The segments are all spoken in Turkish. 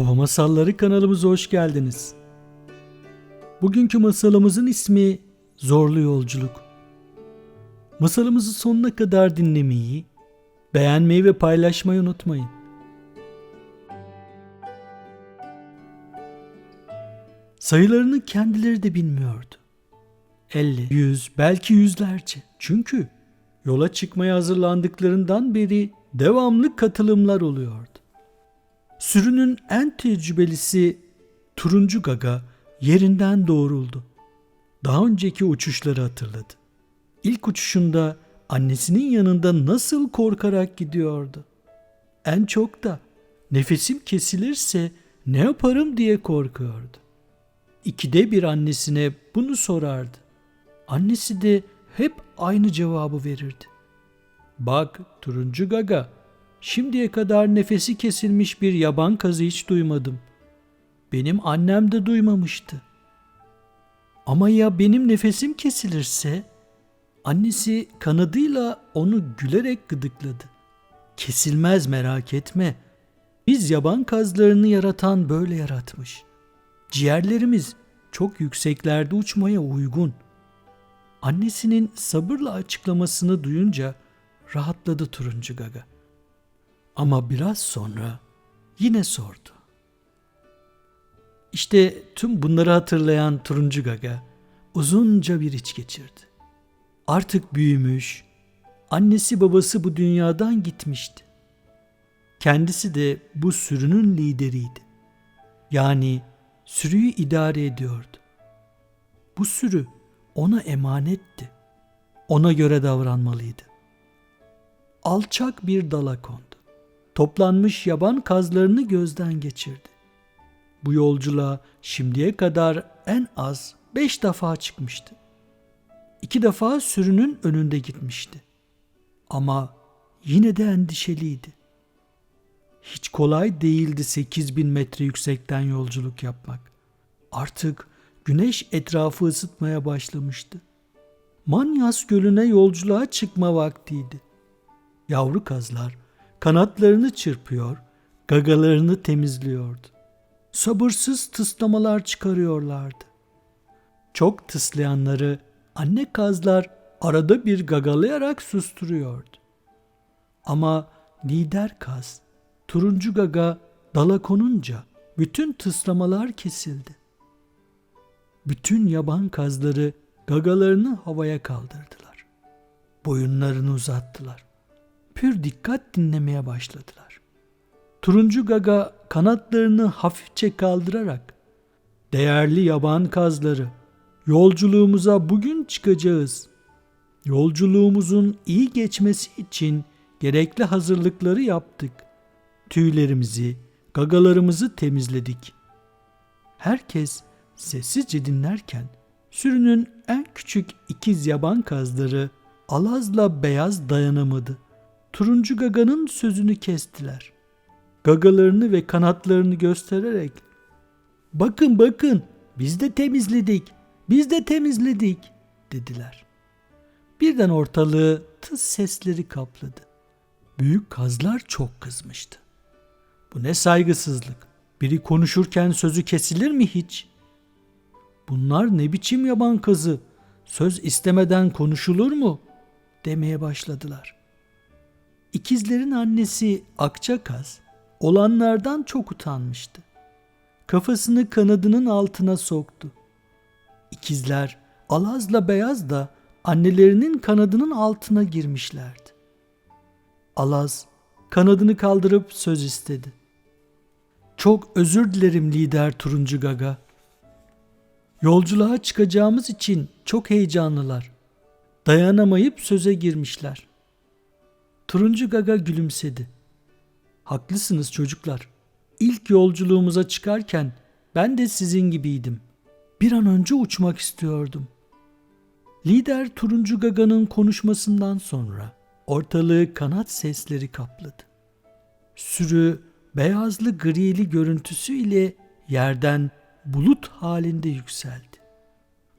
Baba Masalları kanalımıza hoş geldiniz. Bugünkü masalımızın ismi Zorlu Yolculuk. Masalımızı sonuna kadar dinlemeyi, beğenmeyi ve paylaşmayı unutmayın. Sayılarını kendileri de bilmiyordu. 50, 100, belki yüzlerce. Çünkü yola çıkmaya hazırlandıklarından beri devamlı katılımlar oluyordu. Sürünün en tecrübelisi turuncu gaga yerinden doğruldu. Daha önceki uçuşları hatırladı. İlk uçuşunda annesinin yanında nasıl korkarak gidiyordu. En çok da nefesim kesilirse ne yaparım diye korkuyordu. İkide bir annesine bunu sorardı. Annesi de hep aynı cevabı verirdi. Bak turuncu gaga, şimdiye kadar nefesi kesilmiş bir yaban kazı hiç duymadım. Benim annem de duymamıştı. Ama ya benim nefesim kesilirse? Annesi kanadıyla onu gülerek gıdıkladı. Kesilmez merak etme. Biz yaban kazlarını yaratan böyle yaratmış. Ciğerlerimiz çok yükseklerde uçmaya uygun. Annesinin sabırla açıklamasını duyunca rahatladı turuncu gaga. Ama biraz sonra yine sordu. İşte tüm bunları hatırlayan turuncu gaga uzunca bir iç geçirdi. Artık büyümüş, annesi babası bu dünyadan gitmişti. Kendisi de bu sürünün lideriydi. Yani sürüyü idare ediyordu. Bu sürü ona emanetti. Ona göre davranmalıydı. Alçak bir dala kondu. Toplanmış yaban kazlarını gözden geçirdi. Bu yolculuğa şimdiye kadar en az beş defa çıkmıştı. İki defa sürünün önünde gitmişti. Ama yine de endişeliydi. Hiç kolay değildi 8000 metre yüksekten yolculuk yapmak. Artık güneş etrafı ısıtmaya başlamıştı. Manyas Gölü'ne yolculuğa çıkma vaktiydi. Yavru kazlar kanatlarını çırpıyor, gagalarını temizliyordu. Sabırsız tıslamalar çıkarıyorlardı. Çok tıslayanları anne kazlar arada bir gagalayarak susturuyordu. Ama lider kaz, turuncu gaga dala konunca bütün tıslamalar kesildi. Bütün yaban kazları gagalarını havaya kaldırdılar. Boyunlarını uzattılar. Pür dikkat dinlemeye başladılar. Turuncu gaga kanatlarını hafifçe kaldırarak "Değerli yaban kazları, yolculuğumuza bugün çıkacağız. Yolculuğumuzun iyi geçmesi için gerekli hazırlıkları yaptık. Tüylerimizi, gagalarımızı temizledik." Herkes sessizce dinlerken sürünün en küçük ikiz yaban kazları Alaz'la beyaz dayanamadı. Turuncu gaganın sözünü kestiler. Gagalarını ve kanatlarını göstererek "Bakın bakın, biz de temizledik. Biz de temizledik." dediler. Birden ortalığı tıs sesleri kapladı. Büyük kazlar çok kızmıştı. Bu ne saygısızlık. Biri konuşurken sözü kesilir mi hiç? Bunlar ne biçim yaban kazı? Söz istemeden konuşulur mu? demeye başladılar. İkizlerin annesi Akçakaz olanlardan çok utanmıştı. Kafasını kanadının altına soktu. İkizler Alaz'la Beyaz da annelerinin kanadının altına girmişlerdi. Alaz kanadını kaldırıp söz istedi. Çok özür dilerim lider Turuncu Gaga. Yolculuğa çıkacağımız için çok heyecanlılar. Dayanamayıp söze girmişler. Turuncu Gaga gülümsedi. Haklısınız çocuklar. İlk yolculuğumuza çıkarken ben de sizin gibiydim. Bir an önce uçmak istiyordum. Lider Turuncu Gaga'nın konuşmasından sonra ortalığı kanat sesleri kapladı. Sürü beyazlı grili görüntüsüyle yerden bulut halinde yükseldi.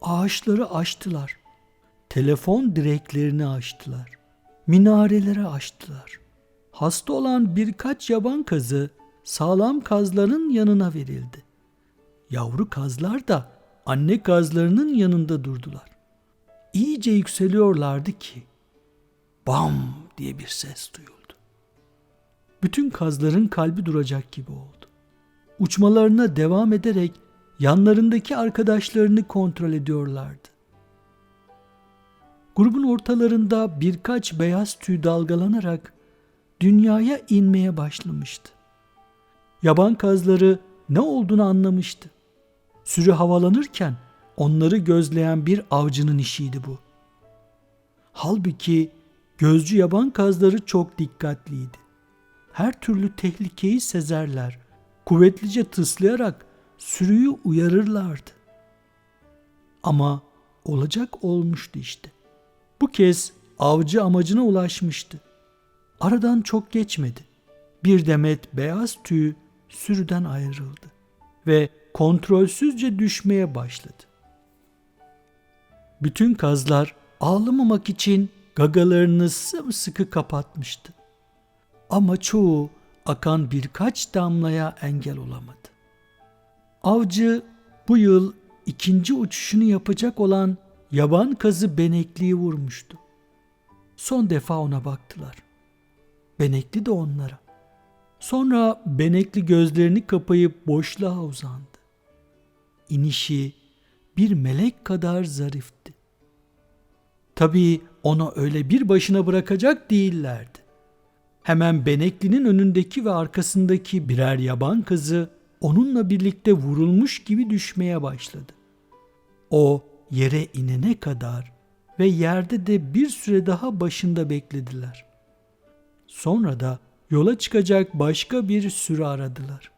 Ağaçları aştılar. Telefon direklerini aştılar. Minarelere aştılar. Hasta olan birkaç yaban kazı sağlam kazların yanına verildi. Yavru kazlar da anne kazlarının yanında durdular. İyice yükseliyorlardı ki bam diye bir ses duyuldu. Bütün kazların kalbi duracak gibi oldu. Uçmalarına devam ederek yanlarındaki arkadaşlarını kontrol ediyorlardı. Grubun ortalarında birkaç beyaz tüy dalgalanarak dünyaya inmeye başlamıştı. Yaban kazları ne olduğunu anlamıştı. Sürü havalanırken onları gözleyen bir avcının işiydi bu. Halbuki gözcü yaban kazları çok dikkatliydi. Her türlü tehlikeyi sezerler. Kuvvetlice tıslayarak sürüyü uyarırlardı. Ama olacak olmuştu işte. Bu kez avcı amacına ulaşmıştı. Aradan çok geçmedi. Bir demet beyaz tüy sürüden ayrıldı ve kontrolsüzce düşmeye başladı. Bütün kazlar ağlamamak için gagalarını sımsıkı kapatmıştı. Ama çoğu akan birkaç damlaya engel olamadı. Avcı bu yıl ikinci uçuşunu yapacak olan yaban kazı benekliyi vurmuştu. Son defa ona baktılar. Benekli de onlara. Sonra benekli gözlerini kapayıp boşluğa uzandı. İnişi bir melek kadar zarifti. Tabii onu öyle bir başına bırakacak değillerdi. Hemen Benekli'nin önündeki ve arkasındaki birer yaban kızı onunla birlikte vurulmuş gibi düşmeye başladı. O yere inene kadar ve yerde de bir süre daha başında beklediler. Sonra da yola çıkacak başka bir sürü aradılar.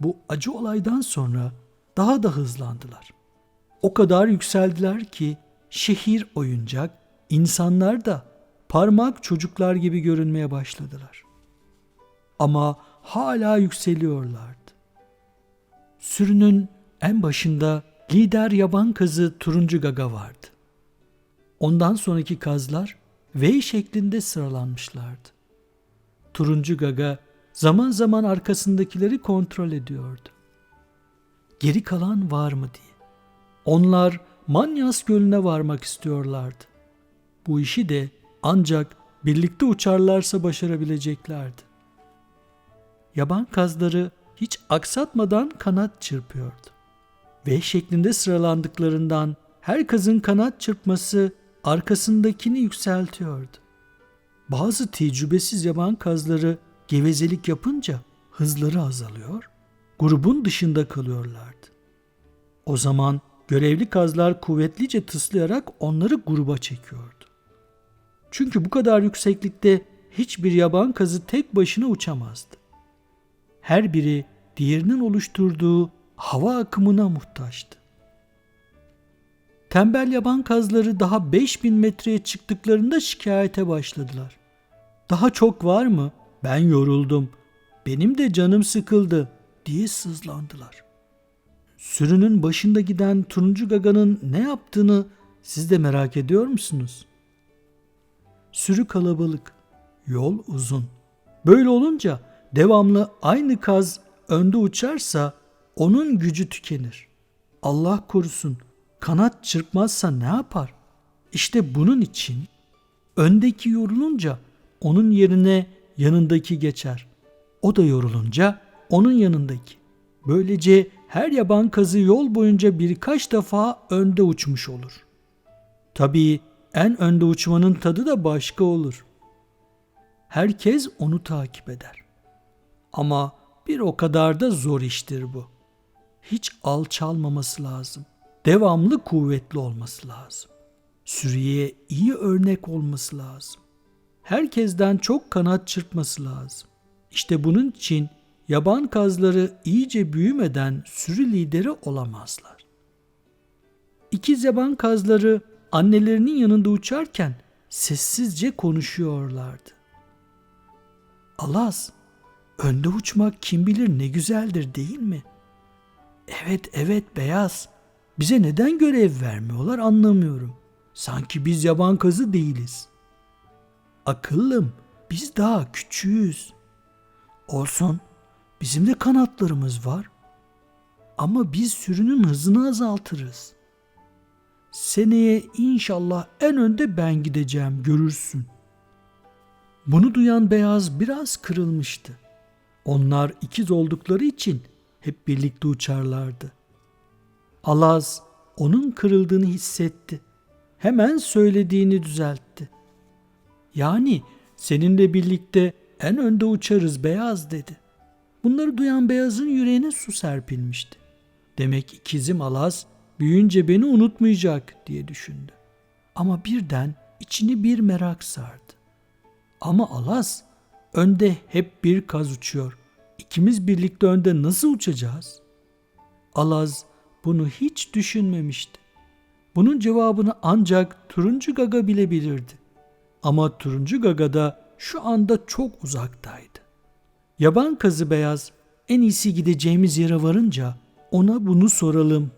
Bu acı olaydan sonra daha da hızlandılar. O kadar yükseldiler ki şehir oyuncak, insanlar da parmak çocuklar gibi görünmeye başladılar. Ama hala yükseliyorlardı. Sürünün en başında lider yaban kazı turuncu gaga vardı. Ondan sonraki kazlar V şeklinde sıralanmışlardı. Turuncu gaga zaman zaman arkasındakileri kontrol ediyordu. Geri kalan var mı diye. Onlar Manyas Gölü'ne varmak istiyorlardı. Bu işi de ancak birlikte uçarlarsa başarabileceklerdi. Yaban kazları hiç aksatmadan kanat çırpıyordu. V şeklinde sıralandıklarından her kazın kanat çırpması arkasındakini yükseltiyordu. Bazı tecrübesiz yaban kazları gevezelik yapınca hızları azalıyor, grubun dışında kalıyorlardı. O zaman görevli kazlar kuvvetlice tıslayarak onları gruba çekiyordu. Çünkü bu kadar yükseklikte hiçbir yaban kazı tek başına uçamazdı. Her biri diğerinin oluşturduğu hava akımına muhtaçtı. Tembel yaban kazları daha 5000 metreye çıktıklarında şikayete başladılar. Daha çok var mı? Ben yoruldum. Benim de canım sıkıldı diye sızlandılar. Sürünün başında giden turuncu gaganın ne yaptığını siz de merak ediyor musunuz? Sürü kalabalık, yol uzun. Böyle olunca devamlı aynı kaz önde uçarsa onun gücü tükenir. Allah korusun kanat çırpmazsa ne yapar? İşte bunun için öndeki yorulunca onun yerine yanındaki geçer. O da yorulunca onun yanındaki. Böylece her yaban kazı yol boyunca birkaç defa önde uçmuş olur. Tabii en önde uçmanın tadı da başka olur. Herkes onu takip eder. Ama bir o kadar da zor iştir bu. Hiç alçalmaması lazım. Devamlı kuvvetli olması lazım. Sürüye iyi örnek olması lazım. Herkesten çok kanat çırpması lazım. İşte bunun için yaban kazları iyice büyümeden sürü lideri olamazlar. İkiz yaban kazları annelerinin yanında uçarken sessizce konuşuyorlardı. Alaz, önde uçmak kim bilir ne güzeldir değil mi? Evet evet beyaz. Bize neden görev vermiyorlar anlamıyorum. Sanki biz yaban kazı değiliz. Akıllım, biz daha küçüğüz. Olsun, Bizim de kanatlarımız var. Ama biz sürünün hızını azaltırız. Seneye inşallah en önde ben gideceğim görürsün. Bunu duyan beyaz biraz kırılmıştı. Onlar ikiz oldukları için hep birlikte uçarlardı. Alaz onun kırıldığını hissetti. Hemen söylediğini düzeltti. Yani seninle birlikte en önde uçarız beyaz dedi. Bunları duyan beyazın yüreğine su serpilmişti. Demek ikizim Alaz büyüyünce beni unutmayacak diye düşündü. Ama birden içini bir merak sardı. Ama Alaz önde hep bir kaz uçuyor. İkimiz birlikte önde nasıl uçacağız? Alaz bunu hiç düşünmemişti. Bunun cevabını ancak Turuncu Gaga bilebilirdi. Ama Turuncu Gaga da şu anda çok uzaktaydı. Yaban kazı beyaz en iyisi gideceğimiz yere varınca ona bunu soralım